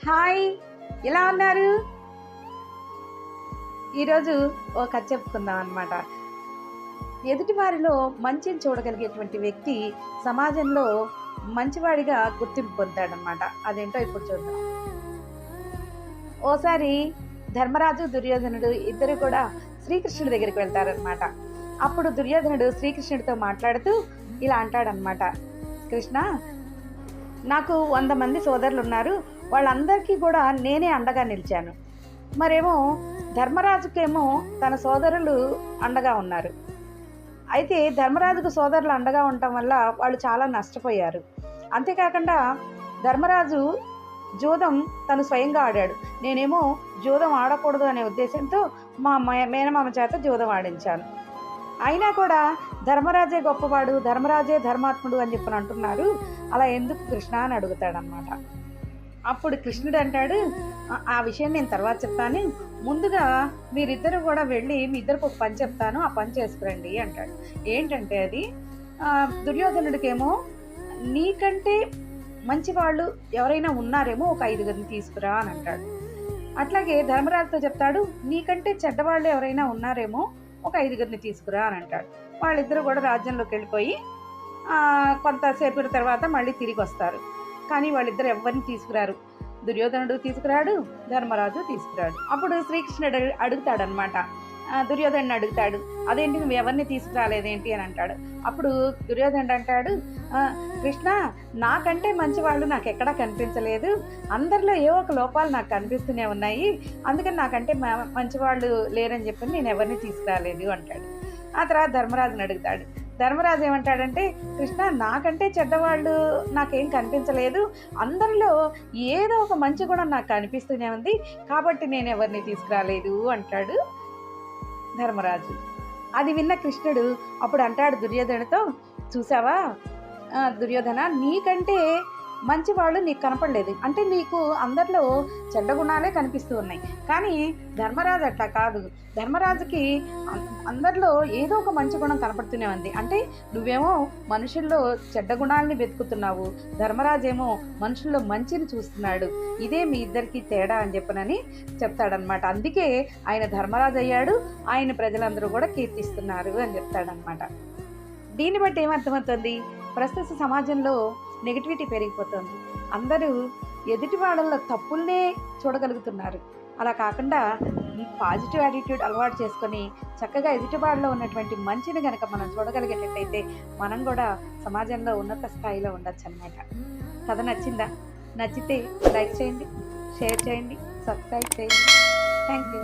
Hi ఎలా ఉన్నారు? ఈరోజు ఓ కథ చెప్పుకుందాం అనమాట ఎదుటి వారిలో మంచిని చూడగలిగేటువంటి వ్యక్తి సమాజంలో మంచివాడిగా గుర్తింపు పొందాడనమాట అదేంటో ఇప్పుడు చూద్దాం. ఓసారి ధర్మరాజు దుర్యోధనుడు ఇద్దరు కూడా శ్రీకృష్ణుడి దగ్గరికి వెళ్తారనమాట అప్పుడు దుర్యోధనుడు శ్రీకృష్ణుడితో మాట్లాడుతూ ఇలా అంటాడనమాట కృష్ణ నాకు వంద మంది సోదరులు ఉన్నారు వాళ్ళందరికీ కూడా నేనే అండగా నిలిచాను. మరేమో ధర్మరాజుకేమో తన సోదరులు అండగా ఉన్నారు. అయితే ధర్మరాజుకు సోదరులు అండగా ఉండటం వల్ల వాళ్ళు చాలా నష్టపోయారు. అంతేకాకుండా ధర్మరాజు జూదం తను స్వయంగా ఆడాడు. నేనేమో జూదం ఆడకూడదు అనే ఉద్దేశంతో మా మేనమామ చేత జూదం ఆడించాను. అయినా కూడా ధర్మరాజే గొప్పవాడు ధర్మరాజే ధర్మాత్ముడు అని చెప్పని అంటున్నారు. అలా ఎందుకు కృష్ణ అని అడుగుతాడనమాట అప్పుడు కృష్ణుడు అంటాడు "ఆ- విషయం నేను తర్వాత చెప్తాను. ముందుగా మీరిద్దరు కూడా వెళ్ళి మీ ఇద్దరికి ఒక పని చెప్తాను ఆ పని చేసుకురండి అంటాడు. ఏంటంటే అది దుర్యోధనుడికేమో నీకంటే మంచి వాళ్ళు ఎవరైనా ఉన్నారేమో ఒక ఐదుగురిని తీసుకురా అని అంటాడు. అట్లాగే ధర్మరాజుతో చెప్తాడు నీకంటే చెడ్డవాళ్ళు ఎవరైనా ఉన్నారేమో ఒక ఐదుగురిని తీసుకురా అని అంటాడు. వాళ్ళిద్దరూ కూడా రాజ్యంలోకి వెళ్ళిపోయి కొంతసేపు కొంతసేపటి తర్వాత మళ్ళీ తిరిగి వస్తారు. కానీ వాళ్ళిద్దరు ఎవరిని తీసుకురారు. దుర్యోధనుడు తీసుకురాడు ధర్మరాజు తీసుకురాడు. అప్పుడు శ్రీకృష్ణుడు అడుగుతాడనమాట దుర్యోధనుడు అడుగుతాడు. అదేంటి నువ్వు ఎవరిని తీసుకురాలేదేంటి? అని అంటాడు. అప్పుడు దుర్యోధనుడు అంటాడు కృష్ణ నాకంటే మంచివాళ్ళు నాకు ఎక్కడా కనిపించలేదు. అందరిలో ఏవో ఒక లోపాలు నాకు కనిపిస్తూనే ఉన్నాయి. అందుకని నాకంటే మంచివాళ్ళు లేరని చెప్పి నేను ఎవరిని తీసుకురాలేదు అంటాడు. ఆ తర్వాత ధర్మరాజుని అడుగుతాడు ధర్మరాజు ఏమంటాడంటే కృష్ణ నాకంటే చెడ్డవాళ్ళు నాకేం కనిపించలేదు. అందరిలో ఏదో ఒక మంచి గుణం నాకు కనిపిస్తూనే ఉంది. కాబట్టి నేను ఎవరిని తీసుకురాలేదు అంటాడు ధర్మరాజు. అది విన్న కృష్ణుడు అప్పుడు అంటాడు దుర్యోధనతో చూసావా? దుర్యోధన నీకంటే మంచి వాళ్ళు నీకు కనపడలేదు. అంటే నీకు అందరిలో చెడ్డ గుణాలే కనిపిస్తూ ఉన్నాయి. కానీ ధర్మరాజు అట్లా కాదు. ధర్మరాజుకి అం- అందరిలో ఏదో ఒక మంచి గుణం కనపడుతూనే ఉంది. అంటే నువ్వేమో మనుషుల్లో చెడ్డ గుణాలని వెతుకుతున్నావు. ధర్మరాజు ఏమో మనుషుల్లో మంచిని చూస్తున్నాడు. ఇదే మీ ఇద్దరికి తేడా అని చెప్పనని చెప్తాడనమాట అందుకే ఆయన ధర్మరాజు అయ్యాడు ఆయన ప్రజలందరూ కూడా కీర్తిస్తున్నారు అని చెప్తాడనమాట దీన్ని బట్టి ఏమర్థమవుతుంది? ప్రస్తుత సమాజంలో నెగిటివిటీ పెరిగిపోతుంది. అందరూ ఎదుటి వాళ్ళల్లో తప్పుల్నే చూడగలుగుతున్నారు. అలా కాకుండా ఈ పాజిటివ్ యాటిట్యూడ్ అలవాటు చేసుకొని చక్కగా ఎదుటివాడిలో ఉన్నటువంటి మంచిని కనుక మనం చూడగలిగేటట్టయితే మనం కూడా సమాజంలో ఉన్నత స్థాయిలో ఉండొచ్చు అనమాట కథ నచ్చిందా? నచ్చితే లైక్ చేయండి షేర్ చేయండి సబ్స్క్రైబ్ చేయండి. Thank you